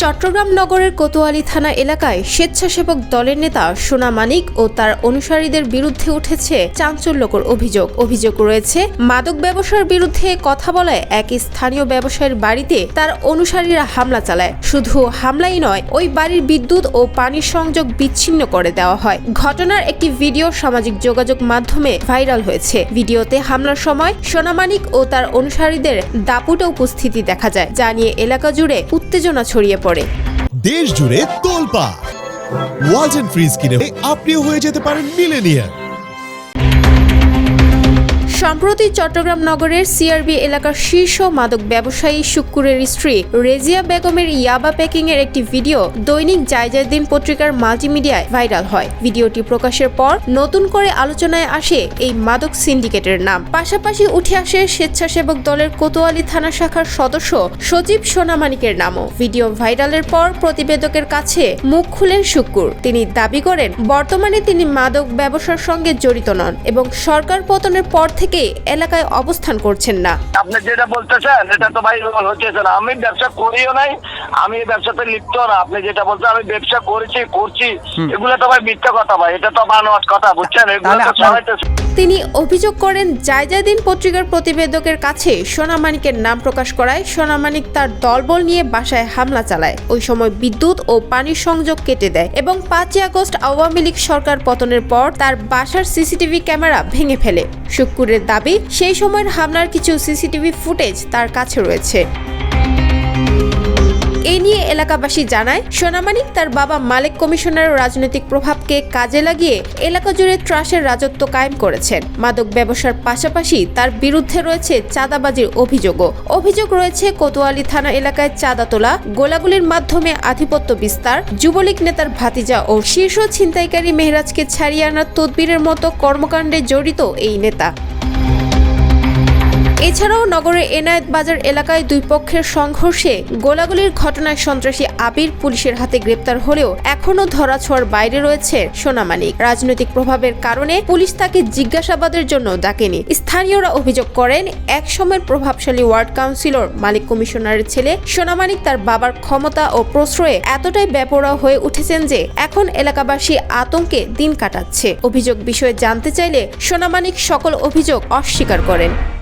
চট্টগ্রাম নগরের কোতোয়ালি থানা এলাকায় স্বেচ্ছাসেবক দলের নেতা সোনা মানিক ও তার অনুসারীদের বিরুদ্ধে উঠেছে চাঞ্চল্যকর অভিযোগ। অভিযোগ রয়েছে, মাদক ব্যবসার বিরুদ্ধে কথা বলায় এক স্থানীয় ব্যবসায়ীর বাড়িতে তার অনুসারীরা হামলা চালায়। শুধু হামলাই নয়, ওই বাড়ির বিদ্যুৎ ও পানির সংযোগ বিচ্ছিন্ন করে দেওয়া হয়। ঘটনার একটি ভিডিও সামাজিক যোগাযোগ মাধ্যমে ভাইরাল হয়েছে। ভিডিওতে হামলার সময় সোনামানিক ও তার অনুসারীদের দাপুটে উপস্থিতি দেখা যায়। যা নিয়ে এলাকা জুড়ে উত্তেজনা ছড়িয়ে পড়ে। দেশ জুড়ে তোলপা ওয়ালটন ফ্রিজ কিনে আপনিও হয়ে যেতে পারেন মিলেনিয়ার সম্প্রতি চট্টগ্রাম নগরের সিআরবি এলাকার শীর্ষ মাদক ব্যবসায়ী শুক্কুরের স্ত্রী রেজিয়া বেগমের ইয়াবা প্যাকিং এর একটি ভিডিও দৈনিক জায়জাদিন পত্রিকার মাল্টিমিডিয়ায় ভাইরাল হয়। ভিডিওটি প্রকাশের পর নতুন করে আলোচনায় আসে এই মাদক সিন্ডিকেটের নাম। পাশাপাশি উঠে আসে স্বেচ্ছাসেবক দলের কোতোয়ালি থানা শাখার সদস্য সজীব সোনামানিকের নামও। ভিডিও ভাইরালের পর প্রতিবেদকের কাছে মুখ খুলেন শুক্কুর। তিনি দাবি করেন, বর্তমানে তিনি মাদক ব্যবসার সঙ্গে জড়িত নন এবং সরকার পতনের পর থেকে এলাকায় অবস্থান করছেন না। আপনি যেটা বলতেছেন এটা তো ভাই হচ্ছে না আমি ব্যবসা করিও নাই আমি এই ব্যবসাতে লিপ্ত না। আপনি যেটা বলছেন আমি ব্যবসা করেছি করছি এগুলো তো ভাই মিথ্যা কথা ভাই এটা তো বানোয়াট কথা বুঝছেন? এগুলো তো সবাই তিনি অভিযোগ করেন, জায়জাদিন পত্রিকার প্রতিবেদকের কাছে সোনামানিকের নাম প্রকাশ করায় সোনামানিক তার দলবল নিয়ে বাসায় হামলা চালায়। ওই সময় বিদ্যুৎ ও পানির সংযোগ কেটে দেয় এবং পাঁচই আগস্ট আওয়ামী লীগ সরকার পতনের পর তার বাসার সিসিটিভি ক্যামেরা ভেঙে ফেলে। শুক্কুরের দাবি, সেই সময়ের হামলার কিছু সিসিটিভি ফুটেজ তার কাছে রয়েছে। এ নিয়ে এলাকাবাসী জানায় সোনামানিক তার বাবা মালিক কমিশনারের রাজনৈতিক প্রভাবকে কাজে লাগিয়ে এলাকা জুড়ে ত্রাসের রাজত্ব কায়েম করেছেন। মাদক ব্যবসার পাশাপাশি তার বিরুদ্ধে রয়েছে চাঁদাবাজির অভিযোগও। অভিযোগ রয়েছে, কোতোয়ালি থানা এলাকায় চাঁদা তোলা, গোলাগুলির মাধ্যমে আধিপত্য বিস্তার, যুবলীগ নেতার ভাতিজা ও শীর্ষ ছিনতাইকারী মেহরাজকে ছাড়িয়ে আনার তদবিরের মতো কর্মকাণ্ডে জড়িত এই নেতা। এছাড়াও নগরের এনায়েত বাজার এলাকায় দুই পক্ষের সংঘর্ষে গোলাগুলির ঘটনায় সন্ত্রাসী আবির পুলিশের হাতে গ্রেপ্তার হলেও এখনও ধরাছোঁয়ার বাইরে রয়েছে সোনামানিক রাজনৈতিক প্রভাবের কারণে পুলিশ তাকে জিজ্ঞাসাবাদের জন্য ডাকেনি। স্থানীয়রা অভিযোগ করেন এক সময়ের প্রভাবশালী ওয়ার্ড কাউন্সিলর, মালিক কমিশনারের ছেলে সোনামানিক তার বাবার ক্ষমতা ও প্রশ্রয়ে এতটাই বেপরোয়া হয়ে উঠেছেন যে এখন এলাকাবাসী আতঙ্কে দিন কাটাচ্ছে। অভিযোগ বিষয়ে জানতে চাইলে সোনামানিক সকল অভিযোগ অস্বীকার করেন।